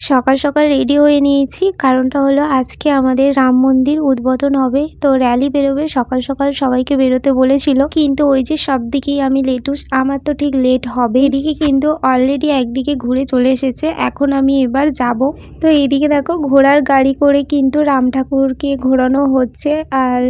সকাল সকাল রেডি হয়ে নিয়েছি। কারণটা হলো আজকে আমাদের রাম মন্দির উদ্বোধন হবে। তো র্যালি বেরোবে সকাল সকাল সবাইকে বেরোতে বলেছিল। কিন্তু ওই যে সব দিকেই আমি লেটুস, আমার তো ঠিক লেট হবে। এদিকে কিন্তু অলরেডি একদিকে ঘুরে চলে এসেছে। এখন আমি এবার যাব। তো এইদিকে দেখো ঘোড়ার গাড়ি করে কিন্তু রাম ঠাকুরকে ঘোরানো হচ্ছে। আর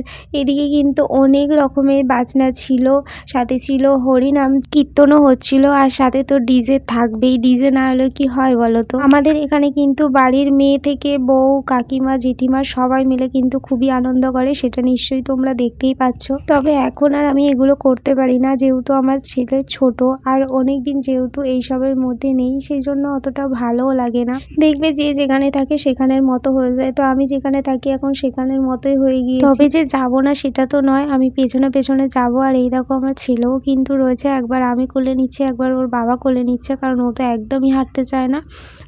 এদিকে কিন্তু অনেক রকমের বাজনা ছিল। সাথে ছিল হরিনাম কীর্তনও হচ্ছিল। আর সাথে তো ডিজে থাকবেই। ডিজে না হলে কি হয় বলো তো? আমাদের এখানে কিন্তু বাড়ির মেয়ে থেকে বউ, কাকিমা, জেঠিমা সবাই মিলে কিন্তু খুবই আনন্দ করে, সেটা নিশ্চয়ই তোমরা দেখতেই পাচ্ছ। তবে এখন আর আমি এগুলো করতে পারি না, যেহেতু আমার ছেলে ছোট আর অনেক দিন যেহেতু এইসবের মধ্যে নেই সেই জন্য অতটা ভালোও লাগে না। দেখবে যে যেখানে থাকে সেখানের মতো হয়ে যায়, তো আমি যেখানে থাকি এখন সেখানের মতোই হয়ে গিয়ে তবে যে যাব না সেটা তো নয়, আমি পেছনে পেছনে যাব আর এই দেখো আমার ছেলেও কিন্তু রয়েছে, একবার আমি কোলে নিচ্ছি, একবার ওর বাবা কোলে নিচ্ছে, কারণ ও তো একদমই হাঁটতে চায় না।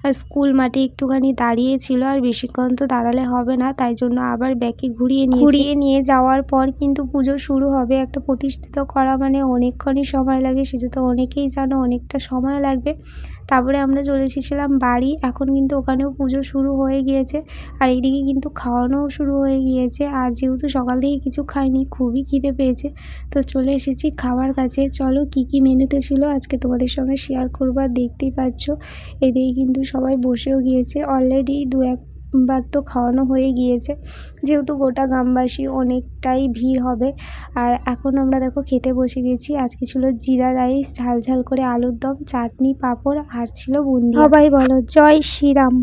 আর স্কুল মাঠে একটুখানি দাঁড়িয়েছিল আর বেশিক্ষণ তো দাঁড়ালে হবে না, তাই জন্য আবার ব্যাকে ঘুরিয়ে নিয়ে ঘুরিয়ে নিয়ে যাওয়ার পর কিন্তু পুজো শুরু হবে, একটা প্রতিষ্ঠিত করা মানে অনেকক্ষণই সময় লাগে, সেটা তো অনেকেই জানো, অনেকটা সময় লাগবে। তারপরে আমরা চলে এসেছিলাম বাড়ি। এখন কিন্তু ওখানেও পুজো শুরু হয়ে গিয়েছে আর এইদিকে কিন্তু খাওয়ানোও শুরু হয়ে গিয়েছে। আর যেহেতু সকাল থেকে কিছু খাইনি, খুবই খিদে পেয়েছে, তো চলে এসেছি খাবার কাছে। চলো কি কি মেনুতে ছিল আজকে তোমাদের সঙ্গে শেয়ার করব আর দেখতেই পাচ্ছ। এদিকে কিন্তু সবাই বসেও গিয়েছে। অলরেডি দু একবার তো খাওয়ানো হয়ে গিয়েছে। যেহেতু গোটা গ্রামবাসী অনেকটাই ভিড় হবে, আর এখন আমরা দেখো খেতে বসে গেছি। আজকে ছিল জিরা রাইস, ঝাল ঝাল করে আলুর দম, চাটনি, পাঁপড়, আর ছিল বুন্দি সবাই বলো জয় শ্রীরাম।